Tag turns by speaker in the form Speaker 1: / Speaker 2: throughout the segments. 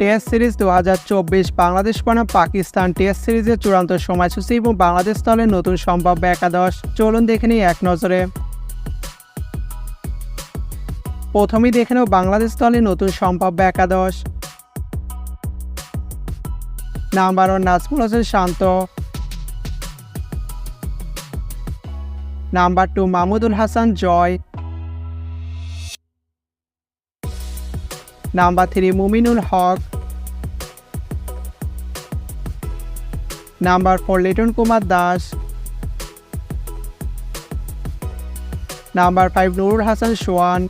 Speaker 1: Test series দু হাজার চব্বিশ, বাংলাদেশ বনাম পাকিস্তান টেস্ট সিরিজের চূড়ান্ত সময়সূচি এবং বাংলাদেশ দলের নতুন সম্ভাব্য একাদশ। চলুন দেখে নিই এক নজরে। প্রথমেই দেখে নেব বাংলাদেশ দলের নতুন সম্ভাব্য একাদশ। Number one Najmul Hossain Shanto. Number two Mahmudul Hasan Joy. Number three, Mominul Haque. Number four, Liton Kumar Das. Number five, Nurul Hasan Sohan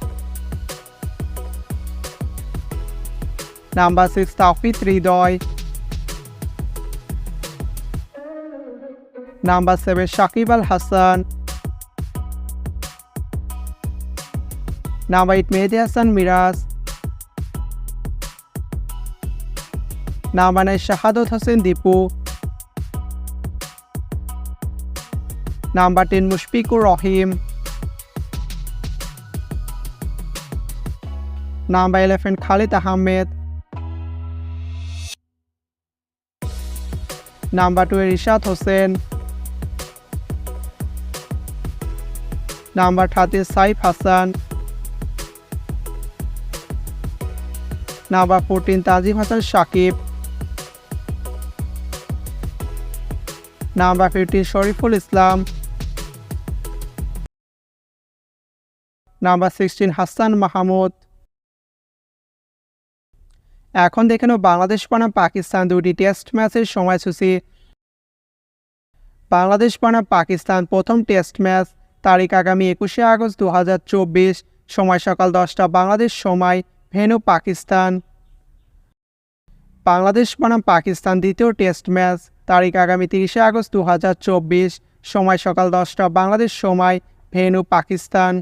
Speaker 1: number six তাফিদ Hridoy. Number seven, Shakib Al Hasan. Number eight, Mehidy Hasan Miraz. Number nine Shahadat Hossain Dipu. Number ten Mushfiqur Rahim. Number eleven Khaled Ahmed. Number two Rishad Hossain. Number thirty Saif Hasan. Number fourteen Tanzim Hasan Sakib. Number fifteen Shariful Islam. Number sixteen Hasan Mahmud. এখন দেখে নেব বাংলাদেশ বনাম পাকিস্তান দুটি test ম্যাচের সময়সূচি। বাংলাদেশ বনাম পাকিস্তান প্রথম test match তারিখ আগামী একুশে আগস্ট দু হাজার চব্বিশ, সময় সকাল দশটা, বাংলাদেশ সময় ভেনু পাকিস্তান। বাংলাদেশ বনাম পাকিস্তান দ্বিতীয় টেস্ট ম্যাচ তারিখ আগামী তিরিশে আগস্ট দু হাজার চব্বিশ। সময় সকাল দশটা বাংলাদেশ সময় ভেনু পাকিস্তান।